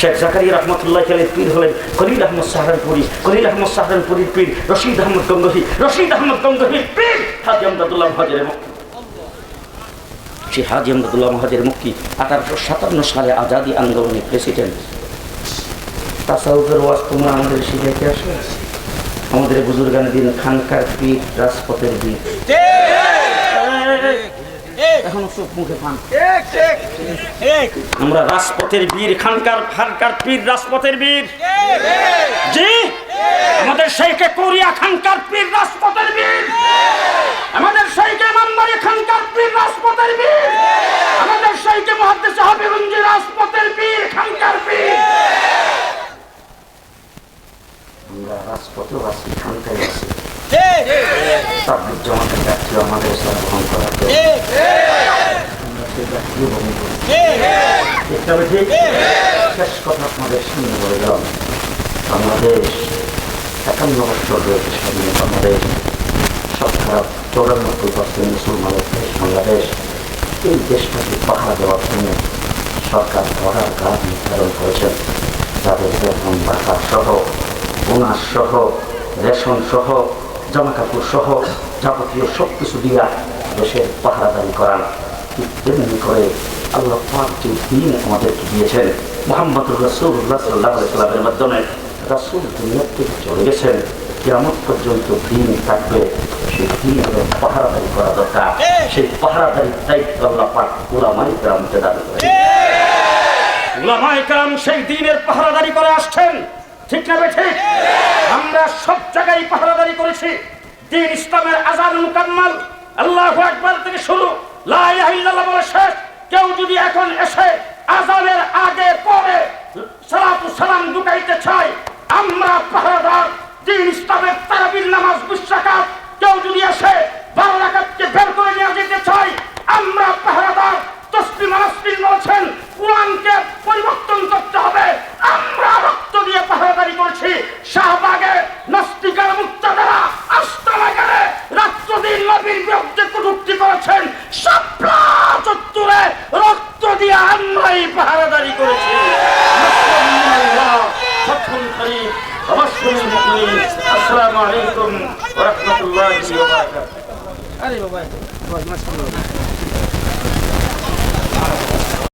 শেখ জাকারিয়া রহমতুল্লাহ আলের পীর হলেন খলিল আহমদ সাহারানপুরি, খলিল আহমদ সাহারানপুরির পীর, রশিদ আহমদ গঙ্গহি, রশিদ আহমদ গঙ্গহির পীর হাজি আমদাদুল্লাহ মহাজের সে হাজি আমদাদুল্লাহ মহাজের মুক্তি আঠারোশো সাতান্ন সালে আজাদি আন্দোলনের প্রেসিডেন্ট। তাসাউফের ওয়াজ তোমরা আমাদের শিখাইতে আসো। আমাদের বুজুর্গানের দিন, খানকার পীর, রাজপথের বীর। এখনও চোখ মুখে পান। আমরা রাজপথের বীর খানকার খানকার পীর রাজপথের বীর। জি? আমাদের সেইকে কোরিয়া খানকার পীর রাজপথের বীর। আমাদের সেইকে মামবাড়ি খানকার পীর রাজপথের বীর। আমাদের সেইকে মহাদ্দেশ হবিগঞ্জি রাজপথের বীর খানকার পীর। আমরা রাজপথেও আছি খানকায় আছি। তাবলিগ জামাতের ব্যক্তি আমাদের ইসলাম গ্রহণ করার জন্য আমরা সেই ব্যক্তিও গ্রহণ করি এটা ঠিক শেষ কথা আপনাদের সামনে বলে গেলাম বাংলাদেশ একান্ন বছর রয়েছে স্বাধীন বাংলাদেশ শতকরা চৌরানব্বই পার্সেন্ট মুসলমানের দেশ বাংলাদেশ এই দেশটাকে পাহারা দেওয়ার জন্য সরকার ধরার কাজ নির্ধারণ করেছেন যাদের বেতন ভাতা সহ বোনাস সহ রেশন সহ জামা কাপড় সহ যাবতীয় সব কিছু দিয়া দেশের পাহারাদারি করান ঠিক তেমনি করে আল্লাহ পাক দিন আমাদেরকে দিয়েছেন মোহাম্মদ রসুল্লাহ সাল্লাহ মাধ্যমে রাসুল দুনিয়ার থেকে চলে গেছেন কেমন পর্যন্ত দিন থাকবে, সেই দিনের পাহারাদারি করা দরকার। সেই পাহারাদারির দায়িত্ব আল্লাহ পাক ওলামাই গ্রামকে দাবি করে ওলামাই গ্রাম সেই দিনের পাহারাদারি করে আসছেন, ঠিক না বে ঠিক? আমরা সব জায়গায় পাহারাদারি করেছি, দিন ইসলামের আজান মুকাম্মাল, আল্লাহ একবার থেকে শুরু, লা ইলাহা ইল্লাল্লাহ বলে শেষ। কেউ যদি এখন এসে আজানের আগে পরে সালাতু সালাম ঢুকাইতে চায়, আমরা পাহারাদার, দিন ইসলামের তারাবির নামাজ বিশ্বাকাত কেউ যদি এসে বারো রাকাতকে বের করে নিয়ে যেতে চায় আমরা পাহারাদার তসলিম আলাসলিম বলছেন কোরআনকে পরিবর্তন করতে হবে আমরা রক্ত দিয়ে পাহারাদারি করছি শাহবাগে নাস্তিকার মুক্তাদারা আস্তানাগারে রাত্র দিন নবীর বিরুদ্ধে কটূক্তি করেছেন সাপলা চত্বরে রক্ত দিয়ে আমরাই পাহারাদারি করেছে। আরে বাবা বদমাশ